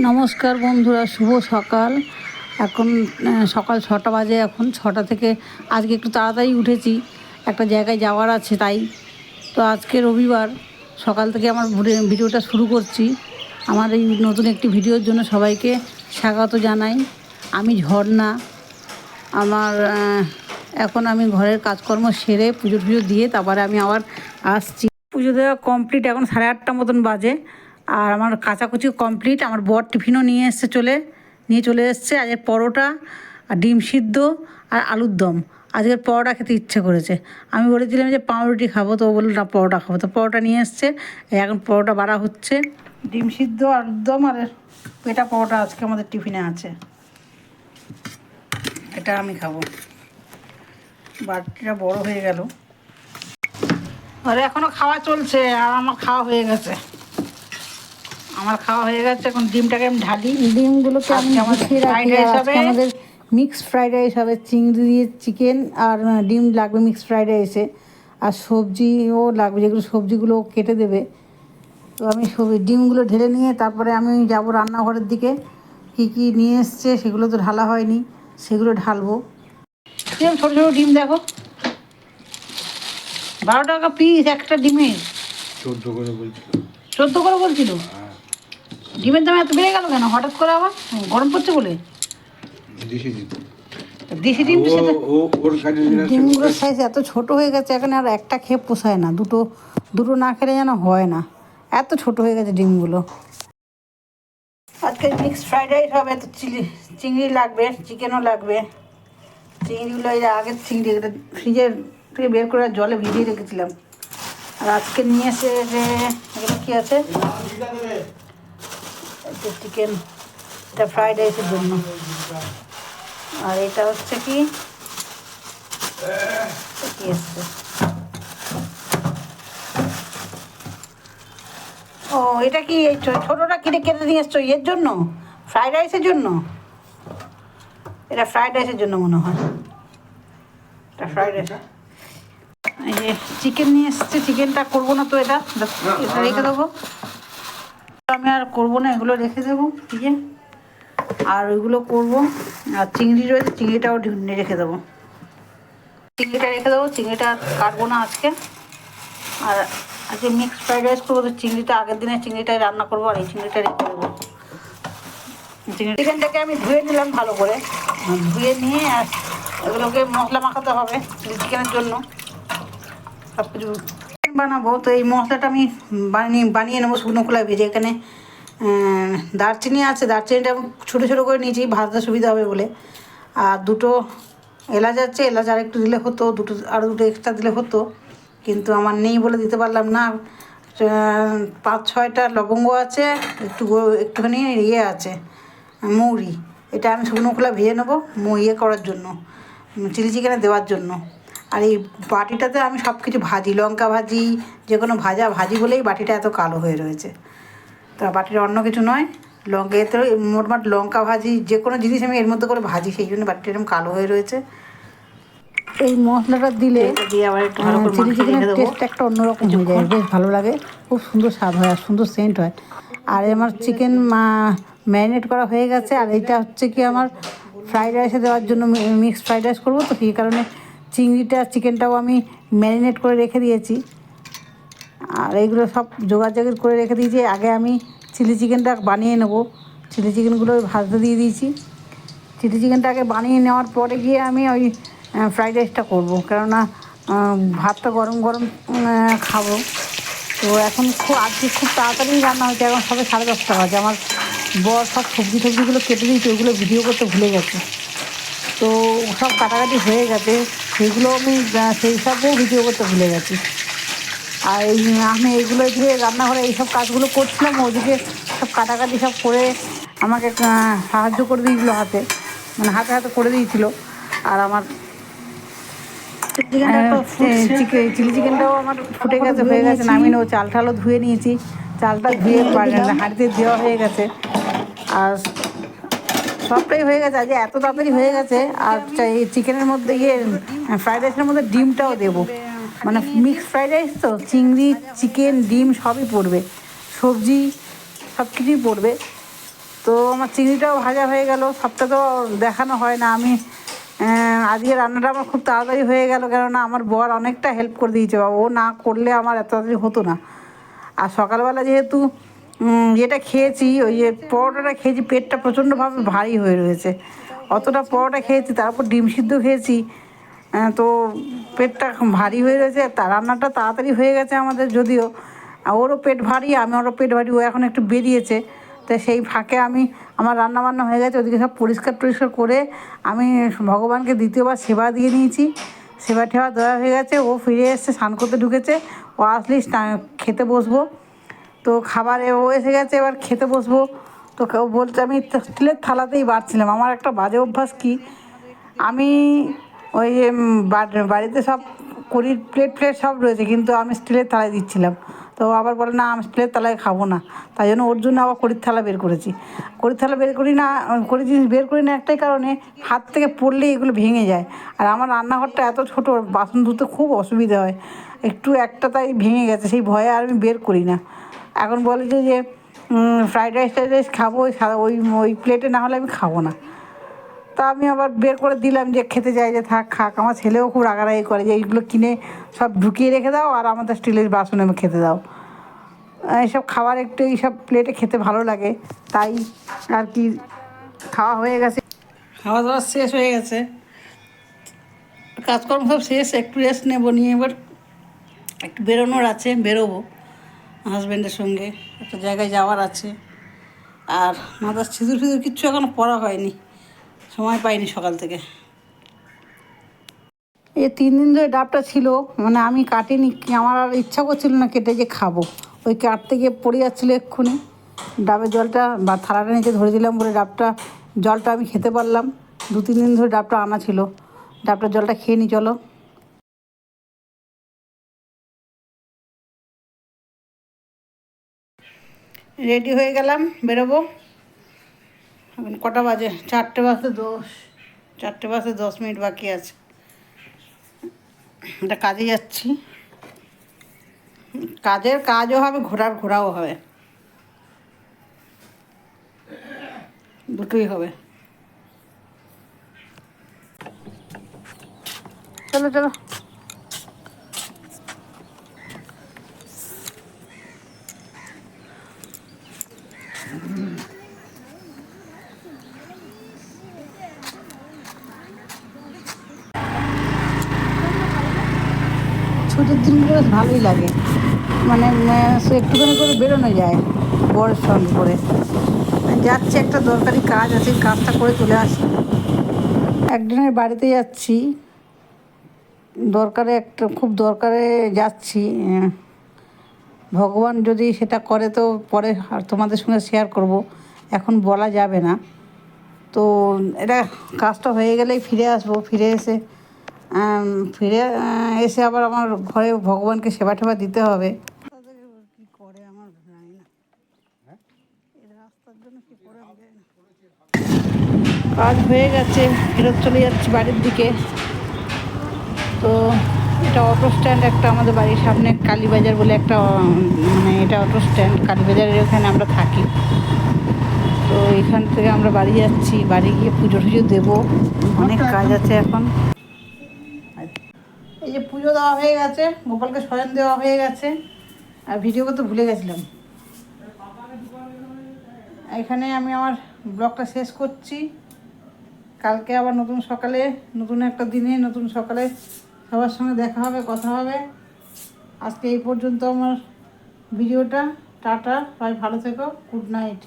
নমস্কার বন্ধুরা, শুভ সকাল। এখন সকাল ছটা বাজে এখন। ছটা থেকে আজকে একটু তাড়াতাড়ি উঠেছি। একটা জায়গায় যাওয়ার আছে তাই। তো আজকে রবিবার, সকাল থেকে আমার ভিডি- ভিডিওটা শুরু করছি। আমার এই নতুন একটি ভিডিওর জন্য সবাইকে স্বাগত জানাই। আমি ঝর্ণা। আমার এখন আমি ঘরের কাজকর্ম সেরে পুজো টুজো দিয়ে তারপরে আমি আবার আসছি। পুজো দেওয়া কমপ্লিট এখন সাড়ে আটটা মতন বাজে। আর আমার কাচাকুচি কমপ্লিট। আমার বর টিফিনও নিয়ে এসছে চলে, নিয়ে চলে এসছে। আজকে পরোটা, আর ডিম সিদ্ধ, আর আলুর দম। আজকের পরোটা খেতে ইচ্ছে করেছে। আমি বলেছিলাম যে পাউরুটি খাব, তো বলল, না, পরোটা খাব। তো পরোটা নিয়ে এসছে। এখন পরোটা বাড়া হচ্ছে। ডিম সিদ্ধ, আলুর দম, আর পেটা পরোটা আজকে আমাদের টিফিনে আছে। এটা আমি খাব। বাটিটা বড় হয়ে গেল। আরে, এখনও খাওয়া চলছে, আর আমার খাওয়া হয়ে গেছে। আমার খাওয়া হয়ে গেছে এখন ডিমটাকে আমি ঢালি। ডিমগুলোকে আমি গুছিয়ে রাখি। আজকে হবে। আমাদের মিক্সড ফ্রাইড রাইস হবে চিংড়ি দিয়ে চিকেন আর ডিম লাগবে মিক্সড ফ্রাইড রাইসে আর সবজিও লাগবে যেগুলো সবজিগুলো কেটে দেবে। তো আমি সবজি ডিমগুলো ঢেলে নিয়ে তারপরে আমি যাব রান্নাঘরের দিকে। কী কী নিয়ে এসছে সেগুলো তো ঢালা হয়নি সেগুলো ঢালবো। এরকম ছোটো ছোটো ডিম দেখো। বারো টাকা পিস একটা ডিমের। চোদ্দ করে বলছিল। চোদ্দ করে বলছিল? ডিমের দাম এত বেড়ে গেল কেন? হঠাৎ করে আবার গরম পড়ছে বলে? দেশি দিত দেশি ডিম ডিমগুলোর সাইজ এত ছোট হয়ে গেছে এখানে আর একটা খেয়ে পোষায় না। দুটো দুটো না খেলে যেন হয় না। এত ছোট হয়ে গেছে ডিমগুলো। আজকে মিক্সড ফ্রাইড রাইস হবে তো চিলি চিংড়ি লাগবে চিকেনও লাগবে। চিংড়িগুলো এই আগের চিংড়ি এটা ফ্রিজের থেকে বের করে জলে ভিজিয়ে রেখেছিলাম। আর আজকে নিয়ে এসে এগুলো কী আছে? চিকেন, এটা ফ্রাইড রাইসের জন্য। আর এটা হচ্ছে কি? ও, এটা কি এই ছোটোটা কিনে কেটে নিয়ে এসছো এর জন্য? ফ্রাইড রাইসের জন্য? এটা ফ্রাইড রাইসের জন্য মনে হয়। এটা ফ্রাইড রাইস চিকেন নিয়ে এসছে চিকেনটা করব না তো এটা। এটা রেখে দেবো। আমি আর করব না, এগুলো রেখে দেবো ঠিক আর ওইগুলো করব। আর চিংড়ি রয়েছে, চিংড়িটাও রেখে দেবো। চিংড়িটা রেখে দেবো, চিংড়িটা কাটবো না আজকে। আর আজকে মিক্সড ফ্রাইড রাইস করব, তো চিংড়িটা আগের দিনে চিংড়িটাই রান্না করব, আর এই চিংড়িটা রেখে দেবো। চিকেন চিকেনটাকে আমি ধুয়ে নিলাম ভালো করে। ধুয়ে নিয়ে আর এগুলোকে মশলা মাখাতে হবে, চিকেনের জন্য। সব কিছু বানাবো। তো এই মশলাটা আমি বানিয়ে বানিয়ে নেব শুকনো খোলায় ভেজে। এখানে দারচিনি আছে। দারচিনিটা ছোটো ছোটো করে নিয়েছি। ভাজতে সুবিধা হবে বলে। আর দুটো এলাচ আছে। এলাচ আর একটু দিলে হতো। দুটো আরও দুটো এক্সট্রা দিলে হতো। কিন্তু আমার নেই বলে দিতে পারলাম না। পাঁচ, ছয়টা লবঙ্গ আছে। একটু একটুখানি ইয়ে আছে। মৌরি। এটা আমি শুকনো খোলা ভেজে নেব ইয়ে করার জন্য। চিলি চিকেনে দেওয়ার জন্য। আর এই বাটিটাতে আমি সব কিছু ভাজি লঙ্কা ভাজি যে কোনো ভাজা ভাজি বলেই বাটিটা এত কালো হয়ে রয়েছে। তা বাটিটা অন্য কিছু নয় লঙ্কা এতে মোটমাট লঙ্কা ভাজি যে কোনো জিনিস আমি এর মধ্যে করে ভাজি সেই জন্য বাটিটা এরকম কালো হয়ে রয়েছে। এই মশলাটা দিলে দিয়ে আবার একটু ভালো করে চিলি চিকেনের একটা অন্যরকম হয়ে যায় বেশ ভালো লাগে খুব সুন্দর স্বাদ হয় আর সুন্দর সেন্ট হয়। আর আমার চিকেন মা ম্যারিনেট করা হয়ে গেছে আর এটা হচ্ছে কি আমার ফ্রাইড রাইসে দেওয়ার জন্য মিক্সড ফ্রাইড রাইস করব তো সেই কারণে চিংড়িটা, চিকেনটাও আমি ম্যারিনেট করে রেখে দিয়েছি। আর এইগুলো সব যোগাযোগ করে রেখে দিয়েছি। আগে আমি চিলি চিকেনটা বানিয়ে নেব। চিলি চিকেনগুলো ভাজতে দিয়ে দিয়েছি। চিলি চিকেনটাকে বানিয়ে নেওয়ার পরে গিয়ে আমি ওই ফ্রাইড রাইসটা করব। কেননা ভাতটা গরম গরম খাব। তো এখন খুব, আজকে খুব তাড়াতাড়ি রান্না হয়েছে। এখন সবে সাড়ে দশটা বাজে। আমার বর সব সবজি টবজিগুলো কেটে দিয়েছে। ওগুলো ভিডিও করতে ভুলে গেছে। তো সব কাটাকাটি হয়ে গেছে। সেগুলো আমি সেই সবও ভিডিও করতে ভুলে গেছি। আর এই আমি এইগুলো দিয়ে রান্নাঘরে এইসব কাজগুলো করছিলাম ওদিকে সব কাটাকাটি সব করে আমাকে সাহায্য করে দিয়েছিলো হাতে। মানে হাতে হাতে করে দিয়েছিল। আর আমার চিলি চিকেনটাও আমার ফুটে গেছে হয়ে গেছে। নামিয়ে নেব চাল টালও ধুয়ে নিয়েছি। চালটা ধুয়ে হাঁড়িতে দেওয়া হয়ে গেছে। আর সবটাই হয়ে গেছে আজ এত তাড়াতাড়ি হয়ে গেছে, আর এই চিকেনের মধ্যে ইয়ে ফ্রাইড রাইসের মধ্যে ডিমটাও দেবো। মানে মিক্স ফ্রাইড রাইস তো, চিংড়ি চিকেন ডিম সবই পড়বে, সবজি সব কিছুই পড়বে। তো আমার চিংড়িটাও ভাজা হয়ে গেল, সবটা তো দেখানো হয় না, আমি আজকে রান্নাটা আমার খুব তাড়াতাড়ি হয়ে গেল, কেননা আমার বর অনেকটা হেল্প করে দিয়েছে বাবা। ও না করলে আমার এত তাড়াতাড়ি হতো না। আর সকালবেলা যেহেতু যেটা খেয়েছি, ওই যে পরোটাটা খেয়েছি, পেটটা প্রচণ্ডভাবে ভারী হয়ে রয়েছে। অতটা পরোটা খেয়েছি, তারপর ডিম সিদ্ধ খেয়েছি। তো পেটটা ভারী হয়ে রয়েছে, তা রান্নাটা তাড়াতাড়ি হয়ে গেছে আমাদের যদিও। ওরও পেট ভারী, আমি ওরও পেট ভারী, ও এখন একটু বেরিয়েছে। তো সেই ফাঁকে আমি, আমার রান্না বান্না হয়ে গেছে, ওদিকে সব পরিষ্কার টরিষ্কার করে আমি ভগবানকে দ্বিতীয়বার সেবা দিয়ে নিয়েছি। সেবা ঠেবা দেওয়া হয়ে গেছে, ও ফিরে এসছে, স্নান করতে ঢুকেছে। ও আসলেই খেতে বসবো। তো খাবারে ও এসে গেছে, এবার খেতে বসবো। তো কেউ বলছে, আমি স্টিলের থালাতেই বাড়ছিলাম। আমার একটা বাজে অভ্যাস কি? আমি ওই যে বাড়িতে সব করির প্লেট প্লেট সব রয়েছে, কিন্তু আমি স্টিলের থালায় দিচ্ছিলাম। তো আবার বলে, না, আমি স্টিলের থালায় খাব না। তাই জন্য ওর জন্য আবার করির থালা বের করেছি। করির থালা বের করি না করি জিনিস বের করি না একটাই কারণে হাত থেকে পড়লে এগুলো ভেঙে যায়। আর আমার রান্নাঘরটা এত ছোট, বাসন ধুতে খুব অসুবিধা হয়। একটু একটা তাই ভেঙে গেছে, সেই ভয়ে আর আমি বের করি না। এখন বলে যে ফ্রাইড রাইস টাইড রাইস খাব, ওই ওই প্লেটে না হলে আমি খাব না। তা আমি আবার বের করে দিলাম যে, খেতে চাই যে থাক, খাক। আমার ছেলেও খুব রাগারাগি করে যে, এইগুলো কিনে সব ঢুকিয়ে রেখে দাও, আর আমাদের স্টিলের বাসনে আমি খেতে দাও। এইসব খাবার একটু এইসব প্লেটে খেতে ভালো লাগে। তাই আর কি খাওয়া হয়ে গেছে। খাওয়া দাওয়া শেষ হয়ে গেছে। কাজকর্ম সব শেষ, একটু রেস্ট নেব, নিয়ে এবার একটু বেরোনোর আছে, বেরোবো। হাজব্যান্ডের সঙ্গে একটা জায়গায় যাওয়ার আছে। আর মাথার সিঁদুর ফিঁদুর কিচ্ছু এখনও পড়া হয়নি। সময় পাইনি সকাল থেকে। এই তিন দিন ধরে ডাবটা ছিল মানে আমি কাটিনি আমার আর ইচ্ছা করছিল না কেটে যে খাব। ওই কাটতে গিয়ে পড়ে যাচ্ছিল এক্ষুনি। ডাবের জলটা বা থালাটা নিচে ধরে দিলাম বলে ডাবটা, জলটা আমি খেতে পারলাম। দু, তিন দিন ধরে ডাবটা আনা ছিল। ডাবটার জলটা খেয়ে নি, চলো। রেডি হয়ে গেলাম, বেরোবো। এখন কটা বাজে? চারটে বাজতে দশ। চারটে বাজতে দশ মিনিট বাকি আছে। এটা কাজে যাচ্ছি। কাজের কাজও হবে, ঘোরার ঘোরাও হবে। দুটোই হবে। চলো চলো। ছুটির দিনগুলো ভালোই লাগে। মানে একটুখানি করে বেরোনো যায় বরের সঙ্গে করে। যাচ্ছি, একটা দরকারি কাজ আছে কাজটা করে চলে আসি। একজনের বাড়িতে যাচ্ছি, দরকারে একটা, খুব দরকারে যাচ্ছি ভগবান যদি সেটা করে তো পরে তোমাদের সঙ্গে শেয়ার করব। এখন বলা যাবে না। তো, এটা কাজটা হয়ে গেলেই ফিরে আসব, ফিরে এসে ফিরে এসে আবার আমার ঘরে ভগবানকে সেবা টেবা দিতে হবে। কি করে আমার। কাজ হয়ে গেছে, ফেরত চলে যাচ্ছি বাড়ির দিকে। তো এটা অটো স্ট্যান্ড একটা আমাদের বাড়ির সামনে, কালীবাজার বলে একটা মানে এটা অটো স্ট্যান্ড কালীবাজারের ওখানে আমরা থাকি। তো এখান থেকে আমরা বাড়ি যাচ্ছি, বাড়ি গিয়ে পুজো টুজো দেবো। অনেক কাজ আছে এখন। এই যে পুজো দেওয়া হয়ে গেছে, গোপালকে শয়ন দেওয়া হয়ে গেছে, আর ভিডিও করতে ভুলে গেছিলাম। এখানে আমি আমার ব্লগটা শেষ করছি। কালকে আবার নতুন সকালে, নতুন একটা দিনে নতুন সকালে সবার সঙ্গে দেখা হবে, কথা হবে। আজকে এই পর্যন্ত আমার ভিডিওটা, টাটা, সবাই ভালো থেকো গুড নাইট